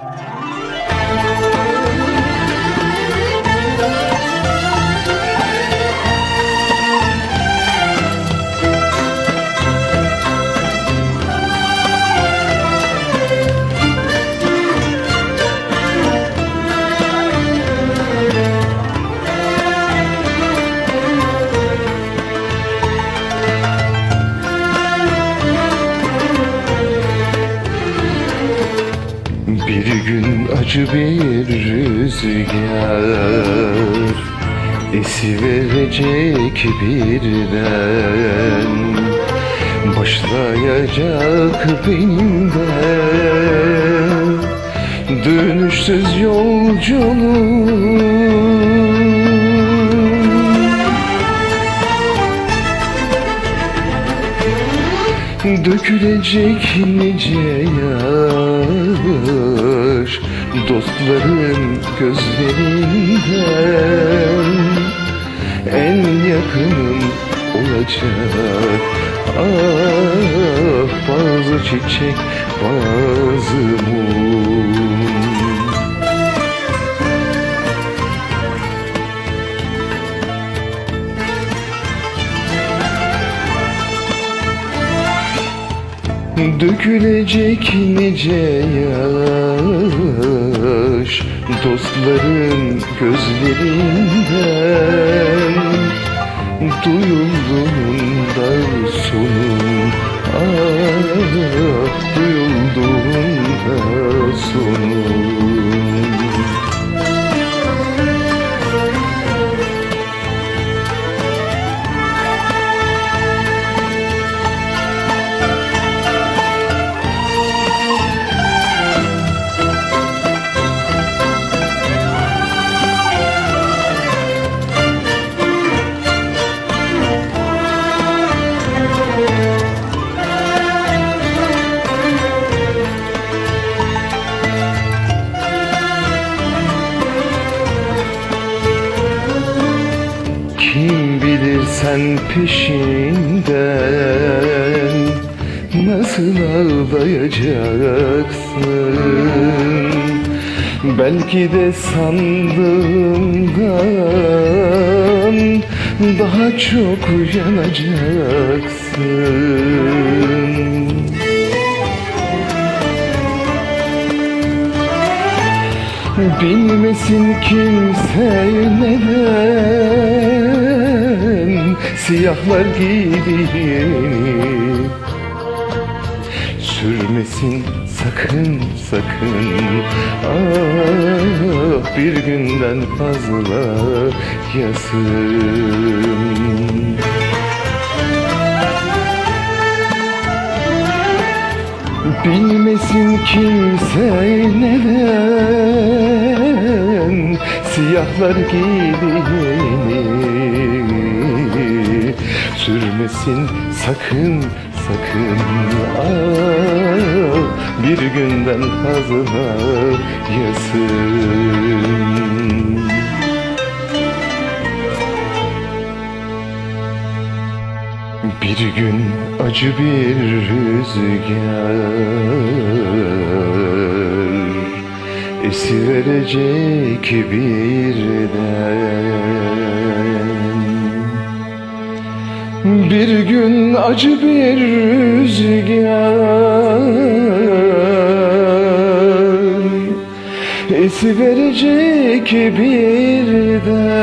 Bir acı bir rüzgar Esiverecek birden. Başlayacak benim Dönüşsüz yolculuğum Dökülecek nice yaş Dostların gözlerinden En yakınım olacak. Ah bazı çiçek bazı mum Dökülecek nice yaş Dostların gözlerinden sen peşinden Nasıl ağlayacaksın Belki de sandığımdan Daha çok yanacaksın. Bilmesin kimse neden Siyahlar giydiğini Sürmesin sakın sakın. Ah bir günden fazla yasın. Bilmesin kimse neden Siyahlar giydiğini Sürmesin sakın sakın ah, Bir günden fazla yasın. Bir gün acı bir rüzgar Esiverecek birden Bir gün acı bir rüzgar Esiverecek birden